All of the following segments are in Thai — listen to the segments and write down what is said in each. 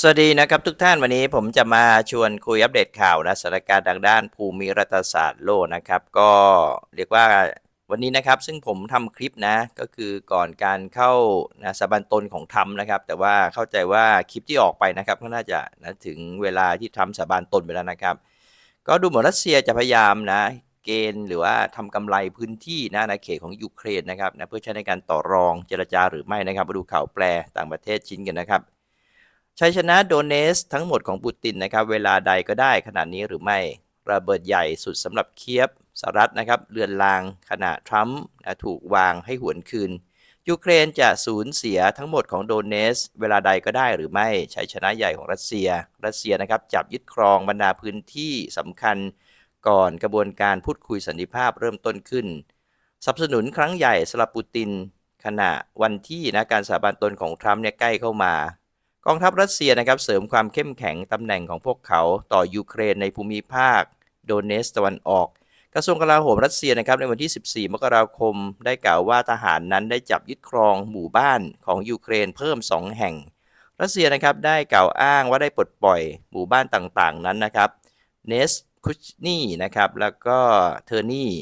สวัสดีนะครับทุกท่านวันนี้ผมจะมาชวนคุยอัปเดตข่าวนะสถานการณ์ทางด้านภูมิรัฐศาสตร์โลกนะครับ ก็เรียกว่าวันนี้นะครับซึ่งผมทำคลิปนะก็คือก่อนการเข้านะสถาบันตนของทรัมป์นะครับ แต่ว่าเข้าใจว่าคลิปที่ออกไปนะครับก็น่าจะนะถึงเวลาที่ทรัมป์สถาบันตนไปแล้วนะครับ ก็ดูเหมือนรัสเซียจะพยายามนะเกณฑ์หรือว่าทำกำไรพื้นที่นะในเขตของยูเครนนะครับนะเพื่อใช้ในการต่อรองเจรจาหรือไม่นะครับมาดูข่าวแปลต่างประเทศชิ้นกันนะครับ ชัยชนะโดเนสทั้งหมดของปูตินนะครับ เวลาใดก็ได้ขนาดนี้หรือไม่ ระเบิดใหญ่สุดสำหรับเคียบสหรัฐนะครับเลือนลางขณะทรัมป์ถูกวางให้หวนคืน ยูเครนจะสูญเสียทั้งหมดของโดเนส เวลาใดก็ได้หรือไม่ชัยชนะใหญ่ของรัสเซีย รัสเซียนะครับจับยึดครองบรรดาพื้นที่สำคัญ ก่อนกระบวนการพูดคุยสันติภาพเริ่มต้นขึ้นสนับสนุนครั้งใหญ่สำหรับปูติน ขณะวันที่นะการสาบานตนของทรัมป์เนี่ยใกล้เข้ามา กองทัพรัสเซียนะครับเสริมความเข้มแข็งตำแหน่งของพวกเขาต่อยูเครนในภูมิภาค โดเนสตะวันออก กระทรวงกลาโหมรัสเซียนะครับในวันที่ 14 มกราคม ได้กล่าวว่าทหารนั้นได้จับยึดครองหมู่บ้านของยูเครนเพิ่ม 2 แห่ง รัสเซียนะครับได้กล่าวอ้างว่าได้ปลดปล่อยหมู่บ้านต่างๆ นั้นนะครับเนสคุชนี่นะครับแล้วก็เทอร์นี่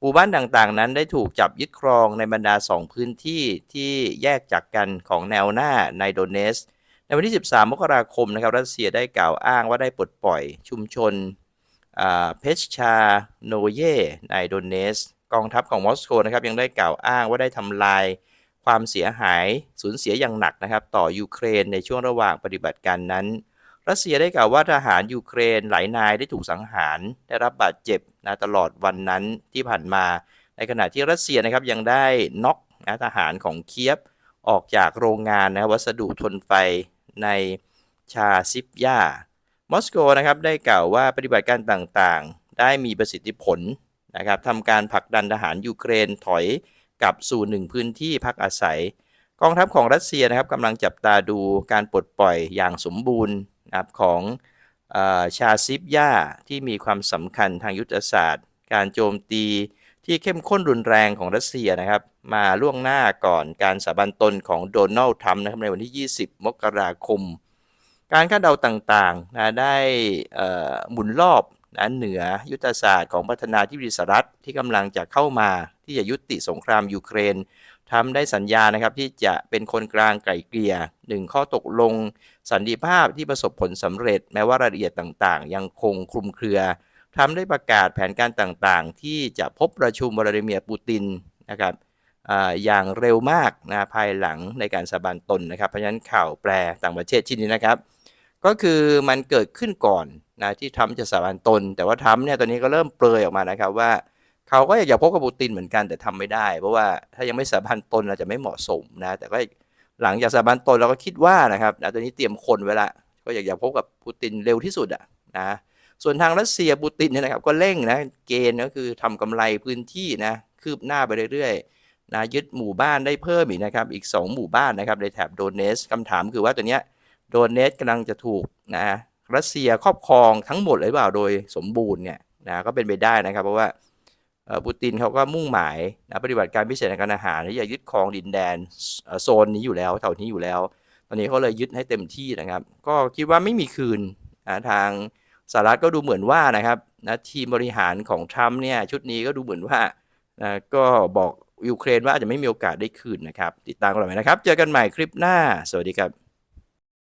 หมู่บ้านต่างๆ นั้นได้ถูกจับยึดครองในบรรดา 2 พื้นที่ที่แยกจากกันของแนวหน้าในโดเนส ในวันที่ 13 มกราคมนะครับรัสเซียได้กล่าวอ้างว่าได้ปลดปล่อยชุมชนเพชชาโนเยในโดเนส กองทัพของมอสโกนะครับยังได้กล่าวอ้างว่าได้ทำลายความเสียหายสูญเสียอย่างหนักนะครับต่อยูเครนในช่วงระหว่างปฏิบัติการนั้น รัสเซียได้กล่าวว่าทหารยูเครนหลายนายได้ถูกสังหาร ได้รับบาดเจ็บนะตลอดวันนั้นที่ผ่านมา ในขณะที่รัสเซียนะครับยังได้น็อกนะทหารของเคียฟออกจากโรงงานนะวัสดุทนไฟ ในชาซิปยามอสโกนะครับได้กล่าวว่าปฏิบัติการต่างๆ ได้มีประสิทธิผลนะครับทำการผลักดันทหารยูเครนถอยกลับสู่หนึ่งพื้นที่พักอาศัย กองทัพของรัสเซียนะครับกำลังจับตาดูการปลดปล่อยอย่างสมบูรณ์นะครับของอชาซิปยาที่มีความสำคัญทางยุทธศาสตร์ การโจมตี ที่เข้มข้นรุนแรงของรัสเซียนะครับ มาล่วงหน้าก่อนการสาบันตนของโดนัลด์ทรัมป์นะครับในวันที่ 20 มกราคม การคาดเดาต่างๆนะได้หมุนรอบนะเหนือยุทธศาสตร์ของประธานาธิบดีสหรัฐที่กำลังจะเข้ามาที่จะยุติสงครามยูเครนทำได้สัญญานะครับที่จะเป็นคนกลางไกล่เกลี่ยหนึ่งข้อตกลงสันติภาพที่ประสบผลสำเร็จ แม้ว่ารายละเอียดต่างๆ ยังคงคลุมเครือ ทำได้ประกาศแผนการต่างๆ ที่จะพบประชุมวลาดิเมียร์ปูตินนะครับอย่างเร็วมากนะภายหลังในการสาบานตนนะครับ เพราะฉะนั้นข่าวแปลต่างประเทศชิ้นนี้นะครับ ก็คือมันเกิดขึ้นก่อนนะที่ทรัมป์จะสาบานตน แต่ว่าทรัมป์เนี่ยตอนนี้ก็เริ่มเปรยออกมานะครับว่าเขาก็อยากจะพบกับปูตินเหมือนกันแต่ทำไม่ได้ เพราะว่าถ้ายังไม่สาบานตนอาจจะไม่เหมาะสมนะแต่ก็หลังจากสาบานตนเราก็คิดว่านะครับนะตอนนี้เตรียมคนไว้ละก็อยากจะพบกับปูตินเร็วที่สุดอะนะ ส่วนทางรัสเซียปูตินเนี่ยนะครับก็เร่งนะเกณฑ์ก็คือทำกำไรพื้นที่นะคืบหน้าไปเรื่อยๆนะยึดหมู่บ้านได้เพิ่มอีกนะครับอีก 2 หมู่บ้านนะครับในแถบโดเนสคำถามคือว่าตัวเนี้ยโดเนสกำลังจะถูกนะรัสเซียครอบครองทั้งหมดเลยเปล่าโดยสมบูรณ์เนี่ยนะก็เป็นไปได้นะครับ เพราะว่าปูตินเขาก็มุ่งหมายนะปฏิบัติการพิเศษในการอาหารที่จะยึดครองดินแดนโซนนี้อยู่แล้วแถวนี้อยู่แล้ว ตอนนี้เขาเลยยึดให้เต็มที่นะครับ ก็คิดว่าไม่มีคืนนะทาง สหรัฐก็ดูเหมือนว่านะครับนะทีมบริหารของทรัมป์เนี่ยชุดนี้ก็ดูเหมือนว่านะก็บอกยูเครนว่าอาจจะไม่มีโอกาสได้คืนนะครับ ติดตามกันหน่อยนะครับ เจอกันใหม่คลิปหน้า สวัสดีครับ